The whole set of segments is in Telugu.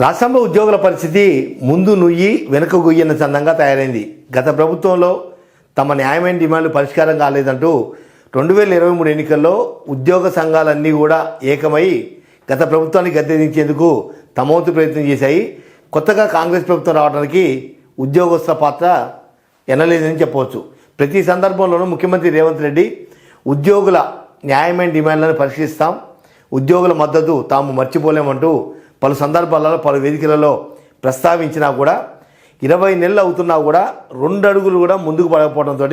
రాష్ట్రంలో ఉద్యోగుల పరిస్థితి ముందు నుయ్యి వెనుక గుయ్యన్న చందంగా తయారైంది. గత ప్రభుత్వంలో తమ న్యాయమైన డిమాండ్లు పరిష్కారం కాలేదంటూ రెండు వేల ఇరవై మూడు ఎన్నికల్లో ఉద్యోగ సంఘాలన్నీ కూడా ఏకమై గత ప్రభుత్వాన్ని గద్దెదించేందుకు తమవంతు ప్రయత్నం చేశాయి. కొత్తగా కాంగ్రెస్ ప్రభుత్వం రావడానికి ఉద్యోగస్తుల పాత్ర ఎనలేదని చెప్పవచ్చు. ప్రతి సందర్భంలోనూ ముఖ్యమంత్రి రేవంత్ రెడ్డి ఉద్యోగుల న్యాయమైన డిమాండ్లను పరిశీలిస్తాం. ఉద్యోగుల మద్దతు తాము మర్చిపోలేమంటూ పలు సందర్భాలలో పలు వేదికలలో ప్రస్తావించినా కూడా ఇరవై నెలలు అవుతున్నా కూడా రెండు అడుగులు కూడా ముందుకు పడకపోవడంతో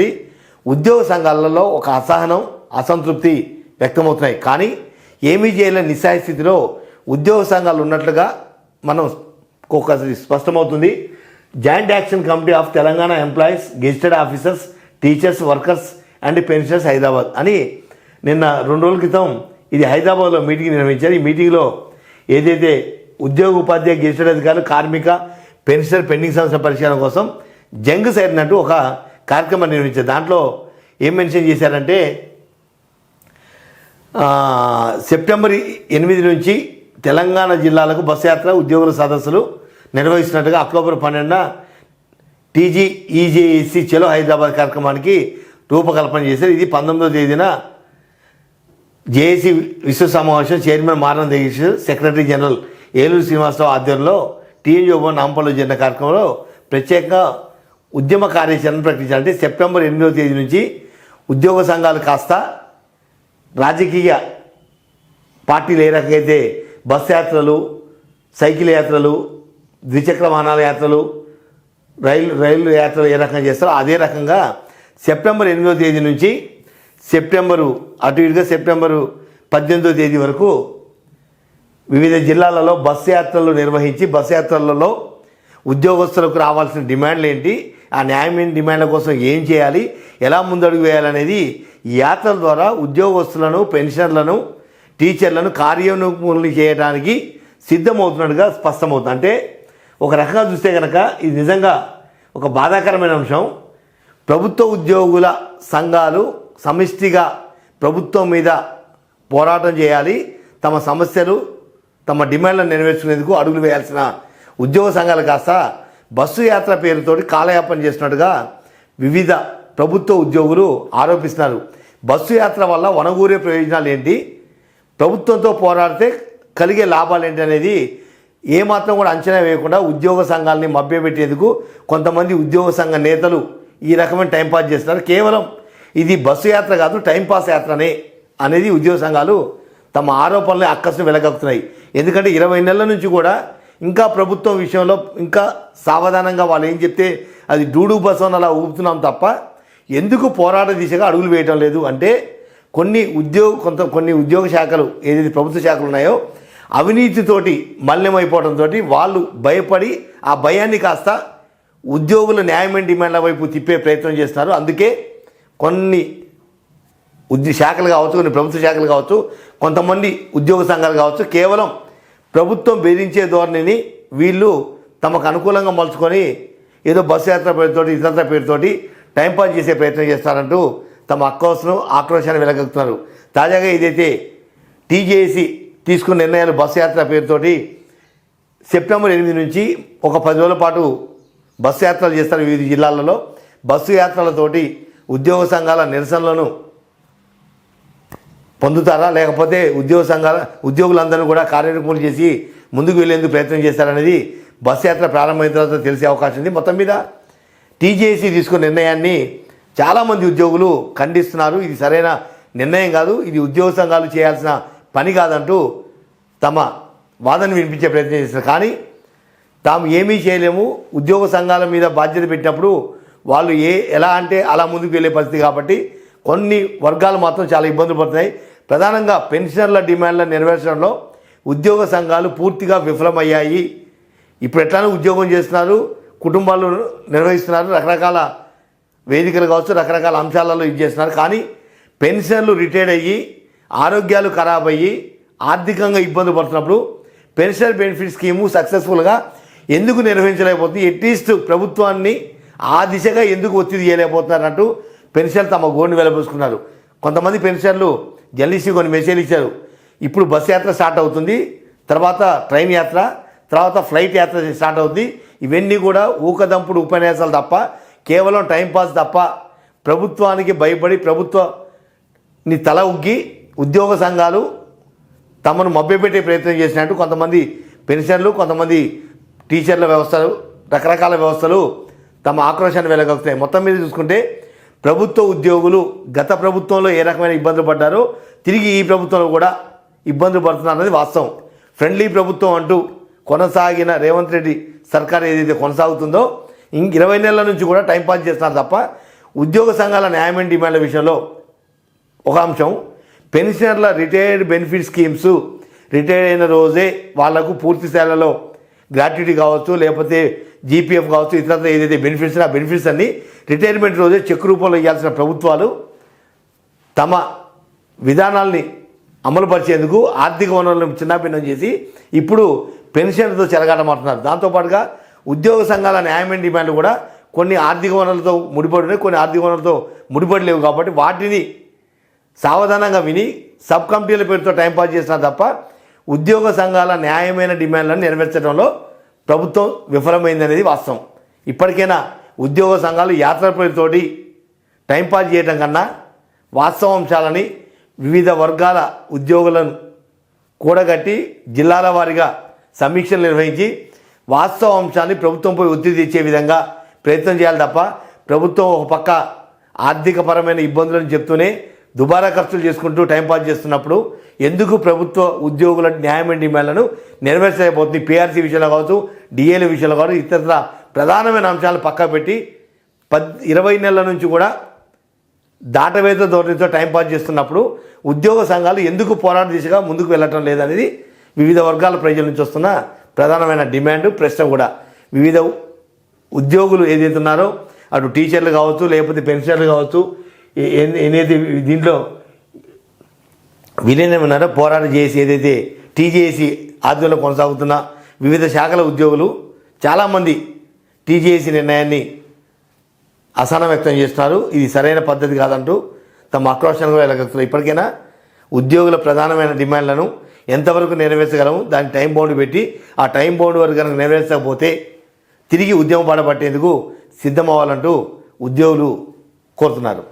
ఉద్యోగ సంఘాలలో ఒక అసహనం అసంతృప్తి వ్యక్తమవుతున్నాయి. కానీ ఏమీ చేయలేని నిస్సాయ స్థితిలో ఉద్యోగ సంఘాలు ఉన్నట్లుగా మనం ఒక స్పష్టమవుతుంది. Joint action committee of Telangana employees gazetted officers teachers workers and pensioners Hyderabad అని నిన్న రెండు రోజుల క్రితం ఇది హైదరాబాద్లో మీటింగ్ నిర్వహించారు. ఈ మీటింగ్లో ఏదైతే ఉద్యోగ ఉపాధ్యాయ గెజిటెడ్ అధికారులు కార్మిక పెన్షన్ పెండింగ్ సమస్య పరిష్కారం కోసం జంగ్ సైరినట్టు ఒక కార్యక్రమం నిర్వహించారు. దాంట్లో ఏం మెన్షన్ చేశారంటే సెప్టెంబర్ ఎనిమిది నుంచి తెలంగాణ జిల్లాలకు బస్సు యాత్ర ఉద్యోగుల సదస్సులు నిర్వహిస్తున్నట్టుగా అక్టోబర్ పన్నెండున టీజీ ఈజేఏసీ చెలో హైదరాబాద్ కార్యక్రమానికి రూపకల్పన చేశారు. ఇది పంతొమ్మిదో తేదీన జేఏసీ విశ్వ సమావేశం చైర్మన్ మారణ దేశ్ సెక్రటరీ జనరల్ ఏలూరు శ్రీనివాసరావు ఆధ్వర్యంలో టీఎన్జీ భవన్ నాంపల్లిలో జరిగిన కార్యక్రమంలో ప్రత్యేకంగా ఉద్యమ కార్యాచరణ ప్రకటించాలంటే సెప్టెంబర్ ఎనిమిదవ తేదీ నుంచి ఉద్యోగ సంఘాలు కాస్త రాజకీయ పార్టీలు ఏ రకంగా అయితే బస్ యాత్రలు సైకిల్ యాత్రలు ద్విచక్ర వాహనాల యాత్రలు రైలు రైలు యాత్రలు ఏ రకంగా చేస్తారో అదే రకంగా సెప్టెంబర్ ఎనిమిదో తేదీ నుంచి సెప్టెంబరు అటు ఇటుగా సెప్టెంబరు పద్దెనిమిదో తేదీ వరకు వివిధ జిల్లాలలో బస్ యాత్రలు నిర్వహించి బస్ యాత్రలలో ఉద్యోగస్తులకు రావాల్సిన డిమాండ్లు ఏంటి? ఆ న్యాయమైన డిమాండ్ల కోసం ఏం చేయాలి? ఎలా ముందడుగు వేయాలనేది ఈ యాత్రల ద్వారా ఉద్యోగస్తులను పెన్షన్లను టీచర్లను కార్యోన్ముఖులు చేయడానికి సిద్ధమవుతున్నట్టుగా స్పష్టమవుతుంది. అంటే ఒక రకంగా చూస్తే కనుక ఇది నిజంగా ఒక బాధాకరమైన అంశం. ప్రభుత్వ ఉద్యోగుల సంఘాలు సమిష్టిగా ప్రభుత్వం మీద పోరాటం చేయాలి. తమ సమస్యలు తమ డిమాండ్లను నెరవేర్చుకునేందుకు అడుగులు వేయాల్సిన ఉద్యోగ సంఘాలు కాస్త బస్సు యాత్ర పేరుతోటి కాలయాపన చేస్తున్నట్టుగా వివిధ ప్రభుత్వ ఉద్యోగులు ఆరోపిస్తున్నారు. బస్సు యాత్ర వల్ల వనగూరే ప్రయోజనాలు ఏంటి? ప్రభుత్వంతో పోరాడితే కలిగే లాభాలు ఏంటి అనేది ఏమాత్రం కూడా అంచనా వేయకుండా ఉద్యోగ సంఘాలని మభ్యపెట్టేందుకు కొంతమంది ఉద్యోగ సంఘ నేతలు ఈ రకమైన టైంపాస్ చేస్తున్నారు. కేవలం ఇది బస్సు యాత్ర కాదు టైంపాస్ యాత్రనే అనేది ఉద్యోగ సంఘాలు తమ ఆరోపణలు అక్కసును వెలగక్కుతున్నాయి ఎందుకంటే ఇరవై నెలల నుంచి కూడా ఇంకా ప్రభుత్వం విషయంలో ఇంకా సావధానంగా వాళ్ళు ఏం చెప్తే అది డూడు బసం అని అలా ఊపుతున్నాం తప్ప ఎందుకు పోరాట దిశగా అడుగులు వేయటం లేదు? అంటే కొన్ని ఉద్యోగ కొంత కొన్ని ఉద్యోగ శాఖలు ఏదైతే ప్రభుత్వ శాఖలు ఉన్నాయో అవినీతితోటి మలినమైపోవడంతో వాళ్ళు భయపడి ఆ భయాన్ని కాస్త ఉద్యోగుల న్యాయమైన డిమాండ్ల వైపు తిప్పే ప్రయత్నం చేస్తున్నారు. అందుకే కొన్ని ఉద్య శాఖలు కావచ్చు కొన్ని ప్రభుత్వ శాఖలు కావచ్చు కొంతమంది ఉద్యోగ సంఘాలు కావచ్చు కేవలం ప్రభుత్వం బెదిరించే ధోరణిని వీళ్ళు తమకు అనుకూలంగా మలుచుకొని ఏదో బస్సు యాత్ర పేరుతోటి ఇతరత్ర పేరుతోటి టైంపాస్ చేసే ప్రయత్నం చేస్తారంటూ తమ అక్కవసరం ఆక్రోశాన్ని వెలగక్కుతున్నారు. తాజాగా ఏదైతే టీజేఏసీ తీసుకున్న నిర్ణయాలు బస్సు యాత్ర పేరుతోటి సెప్టెంబర్ ఎనిమిది నుంచి ఒక పది రోజుల పాటు బస్సు యాత్రలు చేస్తారు వివిధ జిల్లాలలో. బస్సు యాత్రలతోటి ఉద్యోగ సంఘాల నిరసనలను పొందుతారా? లేకపోతే ఉద్యోగ సంఘాల ఉద్యోగులందరూ కూడా కార్యక్రమాలు చేసి ముందుకు వెళ్ళేందుకు ప్రయత్నం చేస్తారనేది బస్ యాత్ర ప్రారంభమైన తర్వాత తెలిసే అవకాశం ఉంది. మొత్తం మీద టీజేసీ తీసుకున్న నిర్ణయాన్ని చాలామంది ఉద్యోగులు ఖండిస్తున్నారు. ఇది సరైన నిర్ణయం కాదు. ఇది ఉద్యోగ సంఘాలు చేయాల్సిన పని కాదంటూ తమ వాదన వినిపించే ప్రయత్నం చేస్తారు కానీ తాము ఏమీ చేయలేము. ఉద్యోగ సంఘాల మీద బాధ్యత పెట్టినప్పుడు వాళ్ళు ఏ ఎలా అంటే అలా ముందుకు వెళ్ళే పరిస్థితి కాబట్టి కొన్ని వర్గాలు మాత్రం చాలా ఇబ్బందులు పడుతున్నాయి. ప్రధానంగా పెన్షనర్ల డిమాండ్ల నెరవేర్చడంలో ఉద్యోగ సంఘాలు పూర్తిగా విఫలమయ్యాయి. ఇప్పుడు ఎట్లానే ఉద్యోగం చేస్తున్నారు కుటుంబాలు నిర్వహిస్తున్నారు రకరకాల వేదికలు కావచ్చు రకరకాల అంశాలలో ఇది చేస్తున్నారు. కానీ పెన్షన్లు రిటైర్డ్ అయ్యి ఆరోగ్యాలు ఖరాబ్ అయ్యి ఆర్థికంగా ఇబ్బంది పడుతున్నప్పుడు పెన్షన్ బెనిఫిట్ స్కీము సక్సెస్ఫుల్గా ఎందుకు నిర్వహించలేకపోతుంది అట్లీస్ట్ ప్రభుత్వాన్ని ఆ దిశగా ఎందుకు ఒత్తిడి చేయలేకపోతున్నారంటూ పెన్షన్లు తమ గోడిని వెలబోసుకున్నారు. కొంతమంది పెన్షన్లు జర్నలిస్టు కొన్ని మెసేజ్లు ఇచ్చారు. ఇప్పుడు బస్సు యాత్ర స్టార్ట్ అవుతుంది. తర్వాత ట్రైన్ యాత్ర తర్వాత ఫ్లైట్ యాత్ర స్టార్ట్ అవుతుంది. ఇవన్నీ కూడా ఊకదంపుడు ఉపన్యాసాలు తప్ప కేవలం టైంపాస్ తప్ప ప్రభుత్వానికి భయపడి ప్రభుత్వాన్ని తల ఉగ్గి ఉద్యోగ సంఘాలు తమను మభ్యపెట్టే ప్రయత్నం చేసినట్టు కొంతమంది పెన్షన్లు కొంతమంది టీచర్ల వ్యవస్థలు రకరకాల వ్యవస్థలు తమ ఆక్రోశాన్ని వెలగొస్తాయి మొత్తం మీద చూసుకుంటే ప్రభుత్వ ఉద్యోగులు గత ప్రభుత్వంలో ఏ రకమైన ఇబ్బందులు పడ్డారో తిరిగి ఈ ప్రభుత్వంలో కూడా ఇబ్బందులు పడుతున్నారు వాస్తవం. ఫ్రెండ్లీ ప్రభుత్వం అంటూ కొనసాగిన రేవంత్ రెడ్డి సర్కార్ ఏదైతే కొనసాగుతుందో ఇంక ఇరవై నెలల నుంచి కూడా టైంపాస్ చేస్తున్నారు తప్ప ఉద్యోగ సంఘాల న్యాయమైన డిమాండ్ల విషయంలో ఒక అంశం. పెన్షనర్ల రిటైర్డ్ బెనిఫిట్ స్కీమ్స్ రిటైర్ అయిన రోజే వాళ్ళకు పూర్తి స్థాయిలో గ్రాట్యుటీ కావచ్చు లేకపోతే జీపీఎఫ్ కావచ్చు ఇతర ఏదైతే బెనిఫిట్స్ ఆ బెనిఫిట్స్ అన్ని రిటైర్మెంట్ రోజే చెక్ రూపంలో ఇవ్వాల్సిన ప్రభుత్వాలు తమ విధానాల్ని అమలుపరిచేందుకు ఆర్థిక వనరులను చిన్నాభిన్నం చేసి ఇప్పుడు పెన్షన్లతో చెలగాటమాడుతున్నారు దాంతోపాటుగా ఉద్యోగ సంఘాల న్యాయమైన డిమాండ్లు కూడా కొన్ని ఆర్థిక వనరులతో ముడిపడి కొన్ని ఆర్థిక వనరులతో ముడిపడి లేవు కాబట్టి వాటిని సావధానంగా విని సబ్ కమిటీల పేరుతో టైంపాస్ చేసినా తప్ప ఉద్యోగ సంఘాల న్యాయమైన డిమాండ్లను నెరవేర్చడంలో ప్రభుత్వం విఫలమైందనేది వాస్తవం. ఇప్పటికైనా ఉద్యోగ సంఘాలు యాత్ర పేరుతోటి టైంపాస్ చేయడం కన్నా వాస్తవ అంశాలని వివిధ వర్గాల ఉద్యోగులను కూడగట్టి జిల్లాల వారీగా సమీక్షలు నిర్వహించి వాస్తవ అంశాన్ని ప్రభుత్వంపై ఒత్తిడి తెచ్చే విధంగా ప్రయత్నం చేయాలి తప్ప ప్రభుత్వం ఒక పక్క ఆర్థికపరమైన ఇబ్బందులను చెప్తూనే దుబారా ఖర్చులు చేసుకుంటూ టైంపాస్ చేస్తున్నప్పుడు ఎందుకు ప్రభుత్వ ఉద్యోగుల న్యాయమైన డిమాండ్లను నెరవేర్చలేకపోతుంది? పీఆర్సీ విషయంలో కావచ్చు డిఏల విషయంలో కావచ్చు ఇతర ప్రధానమైన అంశాలు పక్క పెట్టి పద్ ఇరవై నెలల నుంచి కూడా దాటవేత ధోరణితో టైంపాస్ చేస్తున్నప్పుడు ఉద్యోగ సంఘాలు ఎందుకు పోరాట దిశగా ముందుకు వెళ్ళటం లేదనేది వివిధ వర్గాల ప్రజల నుంచి వస్తున్న ప్రధానమైన డిమాండ్ ప్రశ్న కూడా. వివిధ ఉద్యోగులు ఏదైతే ఉన్నారో అటు టీచర్లు కావచ్చు లేకపోతే పెన్షన్లు కావచ్చు ఏదైతే దీంట్లో విలీనం ఉన్నారో పోరాటం చేసి ఏదైతే టీజేఏసీ ఆధ్వర్యంలో కొనసాగుతున్న వివిధ శాఖల ఉద్యోగులు చాలామంది టీజేఏసీ నిర్ణయాన్ని అసహనం వ్యక్తం చేస్తున్నారు. ఇది సరైన పద్ధతి కాదంటూ తమ ఆక్రోశాన్ని కూడా వెళ్ళగలుగుతున్నారు ఇప్పటికైనా ఉద్యోగుల ప్రధానమైన డిమాండ్లను ఎంతవరకు నెరవేర్చగలము దాని టైం బౌండ్ పెట్టి ఆ టైం బౌండ్ వరకు కనుక నెరవేర్చకపోతే తిరిగి ఉద్యమం పడబట్టేందుకు సిద్ధమవ్వాలంటూ ఉద్యోగులు కోరుతున్నారు.